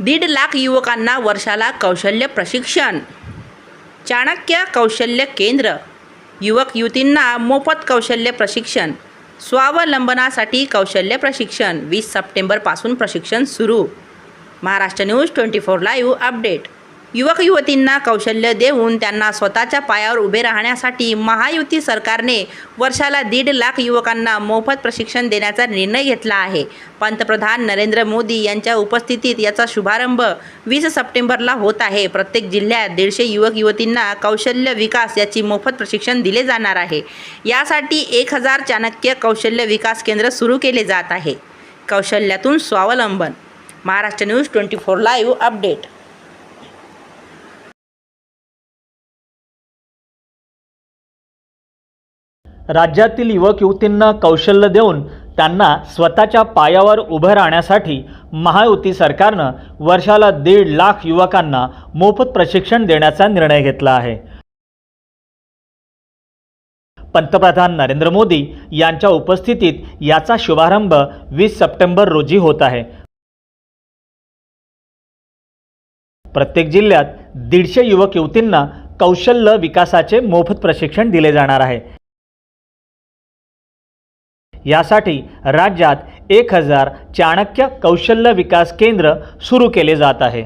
दीड लाख युवकांना वर्षाला कौशल्य प्रशिक्षण. चाणक्य कौशल्य केंद्र. युवक युवतींना मोफत कौशल्य प्रशिक्षण. स्वावलंबनासाठी कौशल्य प्रशिक्षण. वीस सप्टेंबरपासून प्रशिक्षण सुरू. Maharashtra news twenty four live update. युवक युवतींना कौशल्य देऊन त्यांना स्वतःच्या पायावर उभे राहण्यासाठी महायुती सरकारने वर्षाला दीड लाख युवकांना मोफत प्रशिक्षण देण्याचा निर्णय घेतला आहे. पंतप्रधान नरेंद्र मोदी यांच्या उपस्थितीत याचा शुभारंभ वीस सप्टेंबरला होत आहे. प्रत्येक जिल्ह्यात दीडशे युवक युवतींना कौशल्य विकास याची मोफत प्रशिक्षण दिले जाणार आहे. यासाठी एक हजार चाणक्य कौशल्य विकास केंद्र सुरू केले जात आहे. कौशल्यातून स्वावलंबन. Maharashtra news twenty four live update. राज्यातील युवक युवतींना कौशल्य देऊन त्यांना स्वतःच्या पायावर उभं राहण्यासाठी महायुती सरकारनं वर्षाला दीड लाख युवकांना मोफत प्रशिक्षण देण्याचा निर्णय घेतला आहे. पंतप्रधान नरेंद्र मोदी यांच्या उपस्थितीत याचा शुभारंभ वीस सप्टेंबर रोजी होत आहे. प्रत्येक जिल्ह्यात दीडशे युवक युवतींना कौशल्य विकासाचे मोफत प्रशिक्षण दिले जाणार आहे. यासाठी राज्यात एक हजार चाणक्य कौशल्य विकास केंद्र सुरू केले जात आहे.